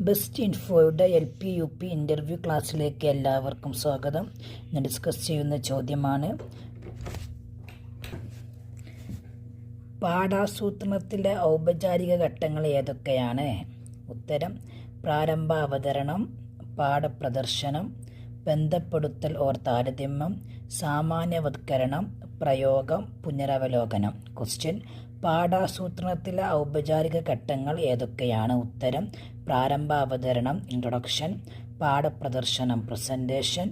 Best ഇൻഫോയുടെ L P U P interview ക്ലാസ്സിലേക്ക് എല്ലാവർക്കും സ്വാഗതം. ഇന്ന് ഡിസ്കസ് ചെയ്യുന്ന ചോദ്യമാണ് പാഠാസൂത്രണത്തിലെ ഔപചാരിക ഘട്ടങ്ങൾ ഏതൊക്കെയാണ്? ഉത്തരം പ്രാരംഭ അവതരണം പാഠപ്രദർശനം ബന്ധപ്പെടുത്തൽ ഓർ താരതമ്യം സാമാന്യവത്കരണം പ്രയോഗം പുനരവലോകനം. ക്വസ്റ്റ്യൻ പാഠാസൂത്രണത്തിലെ ഔപചാരിക ഘട്ടങ്ങൾ ഏതൊക്കെയാണ്? ഉത്തരം പ്രാരംഭ അവതരണം ഇൻട്രൊഡക്ഷൻ പാഠപ്രദർശനം പ്രസന്റേഷൻ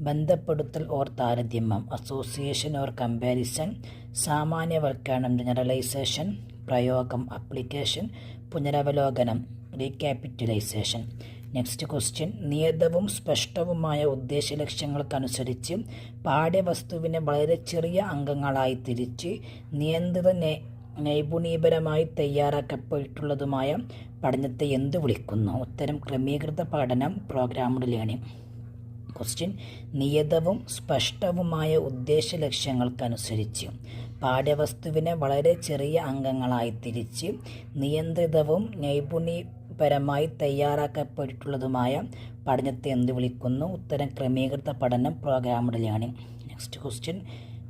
ബന്ധപ്പെടുത്തൽ ഓർ താരതമ്യം അസോസിയേഷൻ ഓർ കമ്പാരിസൺ സാമാന്യവൽക്കരണം ജനറലൈസേഷൻ പ്രയോഗം അപ്ലിക്കേഷൻ പുനരവലോകനം റീക്യാപിറ്റലൈസേഷൻ നെക്സ്റ്റ് ക്വസ്റ്റ്യൻ നിയതവും സ്പഷ്ടവുമായ ഉദ്ദേശ ലക്ഷ്യങ്ങൾക്കനുസരിച്ച് പാഠ്യവസ്തുവിനെ വളരെ ചെറിയ അംഗങ്ങളായി തിരിച്ച് നിയന്ത്രിത നൈപുണീപരമായി തയ്യാറാക്കപ്പെട്ടുള്ളതുമായ പഠനത്തെ എന്ത് വിളിക്കുന്നു? ഉത്തരം ക്രമീകൃത പഠനം പ്രോഗ്രാമഡ് ലേണിംഗ് ക്വസ്റ്റ്യൻ നിയതവും സ്പഷ്ടവുമായ ഉദ്ദേശ ലക്ഷ്യങ്ങൾക്കനുസരിച്ച് പാഠ്യവസ്തുവിനെ വളരെ ചെറിയ അംഗങ്ങളായി തിരിച്ച് നിയന്ത്രിതവും നൈപുണ്യപരമായി തയ്യാറാക്കപ്പെട്ടിട്ടുള്ളതുമായ പഠനത്തെ എന്ത് വിളിക്കുന്നു? ഉത്തരം ക്രമീകൃത പഠനം programmed learning next question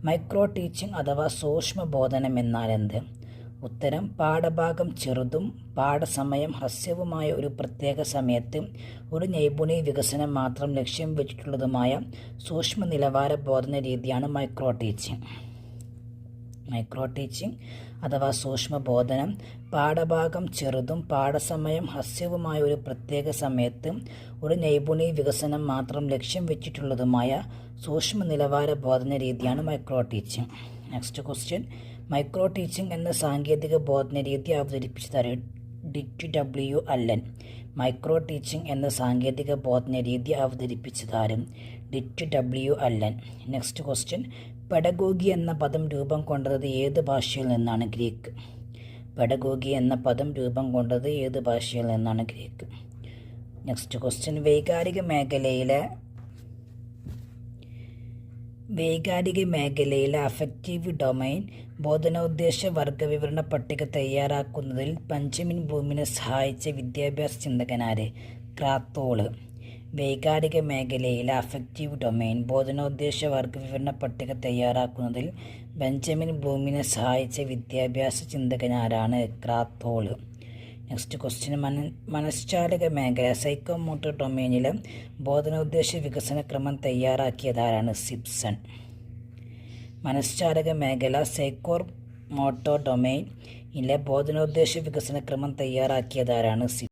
micro teaching അഥവാ സൂക്ഷ്മ ബോധനം എന്നാൽ എന്ത്? ഉത്തരം പാഠഭാഗം ചെറുതും പാഠസമയം ഹ്രസ്യവുമായ ഒരു പ്രത്യേക സമയത്ത് ഒരു നൈപുണി വികസനം മാത്രം ലക്ഷ്യം വെച്ചിട്ടുള്ളതുമായ സൂക്ഷ്മ നിലവാര ബോധന രീതിയാണ് മൈക്രോ ടീച്ചിങ്. മൈക്രോ ടീച്ചിങ് അഥവാ സൂക്ഷ്മ ബോധനം പാഠഭാഗം ചെറുതും പാഠസമയം ഹസ്യവുമായ ഒരു പ്രത്യേക സമയത്ത് ഒരു നൈപുണി വികസനം മാത്രം ലക്ഷ്യം വെച്ചിട്ടുള്ളതുമായ സൂക്ഷ്മ നിലവാര ബോധന രീതിയാണ് micro teaching. Next question micro teaching എന്ന സാങ്കേതിക ബോധന രീതി അവതരിപ്പിച്ചു തരും Dwight W Allen. Micro teaching എന്ന സാങ്കേതിക ബോധന രീതി അവതരിപ്പിച്ചതാരും Dwight W Allen. Next question pedagogy എന്ന പദം രൂപം കൊണ്ടത് ഏത് ഭാഷയിൽ നിന്നാണ് ഗ്രീക്ക്? പെഡഗോഗി എന്ന പദം രൂപം കൊണ്ടത് ഏത് ഭാഷയിൽ നിന്നാണ് ഗ്രീക്ക്? നെക്സ്റ്റ് ക്വസ്റ്റ്യൻ വൈകാരിക മേഖലയിലെ വൈകാരിക മേഖലയിലെ അഫക്റ്റീവ് ഡൊമൈൻ ബോധനോദ്ദേശ വർഗവിവരണ പട്ടിക തയ്യാറാക്കുന്നതിൽ പഞ്ചമിൻ ഭൂമിനെ സഹായിച്ച വിദ്യാഭ്യാസ ചിന്തകനാരെ ക്രാത്തോൾ. വൈകാരിക മേഖലയിലെ അഫക്റ്റീവ് ഡൊമൈൻ ബോധനോദ്ദേശ വർഗ വിവരണ പട്ടിക തയ്യാറാക്കുന്നതിൽ ബെഞ്ചമിൻ ബ്ലൂമിനെ സഹായിച്ച വിദ്യാഭ്യാസ ചിന്തകനാരാണ് ക്രാത്തോൾ നെക്സ്റ്റ് ക്വസ്റ്റ്യൻ മന മനഃശാലക മേഖല സൈക്കോമോട്ടർ ഡൊമൈനിലെ ബോധനോദ്ദേശ വികസന ക്രമം തയ്യാറാക്കിയതാരാണ് സിപ്സൺ. മനഃശാലക മേഖല സൈക്കോർ മോട്ടോ ഡൊമൈനിലെ ബോധനോദ്ദേശ വികസന ക്രമം തയ്യാറാക്കിയതാരാണ് സി